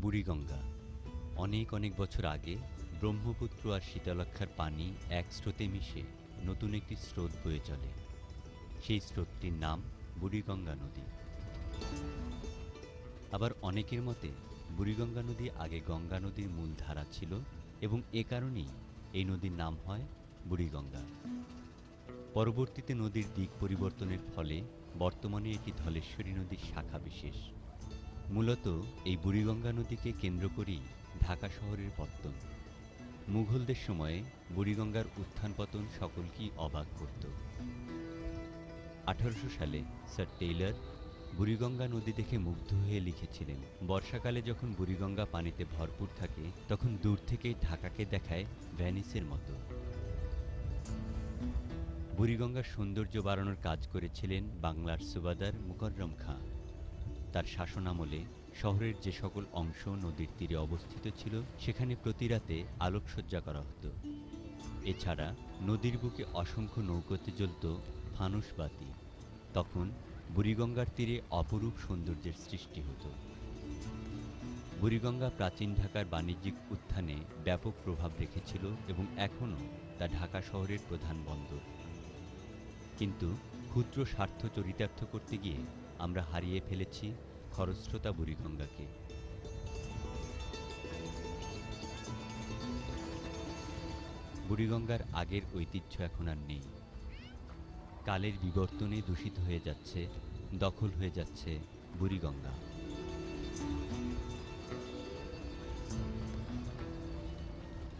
বুড়িগঙ্গা। অনেক অনেক বছর আগে ব্রহ্মপুত্র আর শীতলক্ষার পানি এক স্রোতে মিশে নতুন একটি স্রোত বয়ে চলে। সেই স্রোতটির নাম বুড়িগঙ্গা নদী। আবার অনেকের মতে বুড়িগঙ্গা নদী আগে গঙ্গা নদীর মূল ধারা ছিল এবং এ কারণেই এই নদীর নাম হয় বুড়িগঙ্গা। পরবর্তীতে নদীর দিক পরিবর্তনের ফলে বর্তমানে এটি ধলেশ্বরী নদীর শাখা বিশেষ। মূলত এই বুড়িগঙ্গা নদীকে কেন্দ্র করেই ঢাকা শহরের পত্তন। মুঘলদের সময়ে বুড়িগঙ্গার উত্থান পতন সকলকেই অবাক করত। আঠারোশো সালে স্যার টেইলর বুড়িগঙ্গা নদী দেখে মুগ্ধ হয়ে লিখেছিলেন, বর্ষাকালে যখন বুড়িগঙ্গা পানিতে ভরপুর থাকে, তখন দূর থেকেই ঢাকাকে দেখায় ভ্যানিসের মতো। বুড়িগঙ্গার সৌন্দর্য বাড়ানোর কাজ করেছিলেন বাংলার সুবাদার মুকররম খাঁ। তার শাসনামলে শহরের যে সকল অংশ নদীর তীরে অবস্থিত ছিল, সেখানে প্রতি রাতে আলোকসজ্জা করা হতো। এছাড়া নদীর বুকে অসংখ্য নৌকোতে জ্বলত ফানুস বাতি। তখন বুড়িগঙ্গার তীরে অপরূপ সৌন্দর্যের সৃষ্টি হতো। বুড়িগঙ্গা প্রাচীন ঢাকার বাণিজ্যিক উত্থানে ব্যাপক প্রভাব রেখেছিল এবং এখনও তা ঢাকা শহরের প্রধান বন্দর। কিন্তু ক্ষুদ্র স্বার্থ চরিতার্থ করতে গিয়ে আমরা হারিয়ে ফেলেছি খরস্রোতা বুড়িগঙ্গাকে। বুড়িগঙ্গার আগের ঐতিহ্য এখন আর নেই। কালের বিবর্তনে দূষিত হয়ে যাচ্ছে, দখল হয়ে যাচ্ছে বুড়িগঙ্গা।